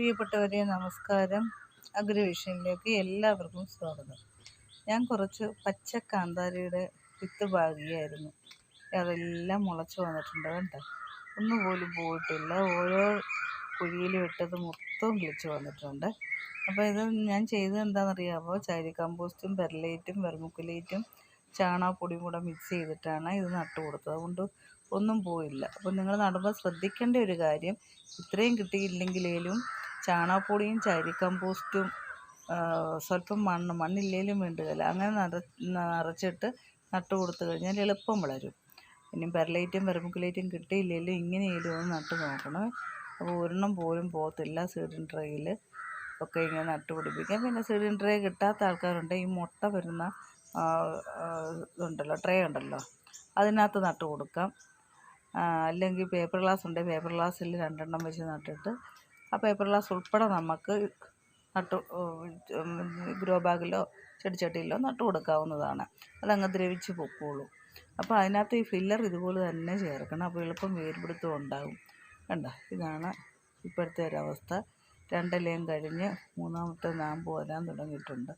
പ്രിയപ്പെട്ടവരെ നമസ്കാരം. അഗ്രവിഷനിലേക്ക് എല്ലാവർക്കും സ്വാഗതം. ഞാൻ കുറച്ച് പച്ച കാന്താരിയുടെ വിത്ത് ഭാഗിയായിരുന്നു അതെല്ലാം മുളച്ച് വന്നിട്ടുണ്ട് കണ്ടോ? ഒന്നുപോലും പോയിട്ടില്ല. ഓരോ കുഴിയിൽ ഇട്ടത് മൊത്തം കിളിച്ച് വന്നിട്ടുണ്ട്. അപ്പോൾ ഇത് ഞാൻ ചെയ്തത് എന്താണെന്നറിയാമോ? ചാരി കമ്പോസ്റ്റും പെർലൈറ്റും വെർമുക്കുലേറ്റും ചാണകപ്പൊടിയും കൂടെ മിക്സ് ചെയ്തിട്ടാണ് ഇത് നട്ടു കൊടുത്തത്. അതുകൊണ്ട് ഒന്നും പോയില്ല. അപ്പോൾ നിങ്ങൾ നടുമ്പോൾ ശ്രദ്ധിക്കേണ്ട ഒരു കാര്യം ഇത്രയും കിട്ടിയില്ലെങ്കിലേലും ചാണകപ്പൊടിയും ചാരി കമ്പോസ്റ്റും സ്വല്പം മണ്ണ് മണ്ണില്ലേലും വേണ്ടുകയില്ല അങ്ങനെ നിറ നിറച്ചിട്ട് നട്ടു കൊടുത്തു കഴിഞ്ഞാൽ എളുപ്പം വളരും. പിന്നെ പെർലൈറ്റും പെർമുക്കുലേറ്റും കിട്ടിയില്ലെങ്കിലും ഇങ്ങനെയെങ്കിലും ഒന്ന് നട്ട് നോക്കണം. അപ്പോൾ ഒരെണ്ണം പോലും പോകത്തില്ല സീഡിൻ ട്രേയിൽ. ഒക്കെ ഇങ്ങനെ നട്ട് പിടിപ്പിക്കാം പിന്നെ സീഡിൻ ട്രേ കിട്ടാത്ത ആൾക്കാരുണ്ട്. ഈ മുട്ട വരുന്ന ഇതുണ്ടല്ലോ ട്രേ ഉണ്ടല്ലോ അതിനകത്ത് നട്ട് കൊടുക്കാം. അല്ലെങ്കിൽ പേപ്പർ ഗ്ലാസ് ഉണ്ട്. പേപ്പർ ഗ്ലാസ്സിൽ രണ്ടെണ്ണം വെച്ച് നട്ടിട്ട് ആ പേപ്പർ ഗ്ലാസ് ഉൾപ്പെടെ നമുക്ക് നട്ടു ഗ്രോ ബാഗിലോ ചെടിച്ചട്ടിയിലോ നട്ടു കൊടുക്കാവുന്നതാണ്. അതങ്ങ് ദ്രവിച്ച് പൊക്കോളൂ. അപ്പോൾ അതിനകത്ത് ഈ ഫില്ലർ ഇതുപോലെ തന്നെ ചേർക്കണം. അപ്പോൾ എളുപ്പം വേർപിടുത്തം ഉണ്ടാകും കണ്ട? ഇതാണ് ഇപ്പോഴത്തെ ഒരവസ്ഥ. രണ്ടിലയും കഴിഞ്ഞ് മൂന്നാമത്തെ നാമ്പ് വരാൻ തുടങ്ങിയിട്ടുണ്ട്.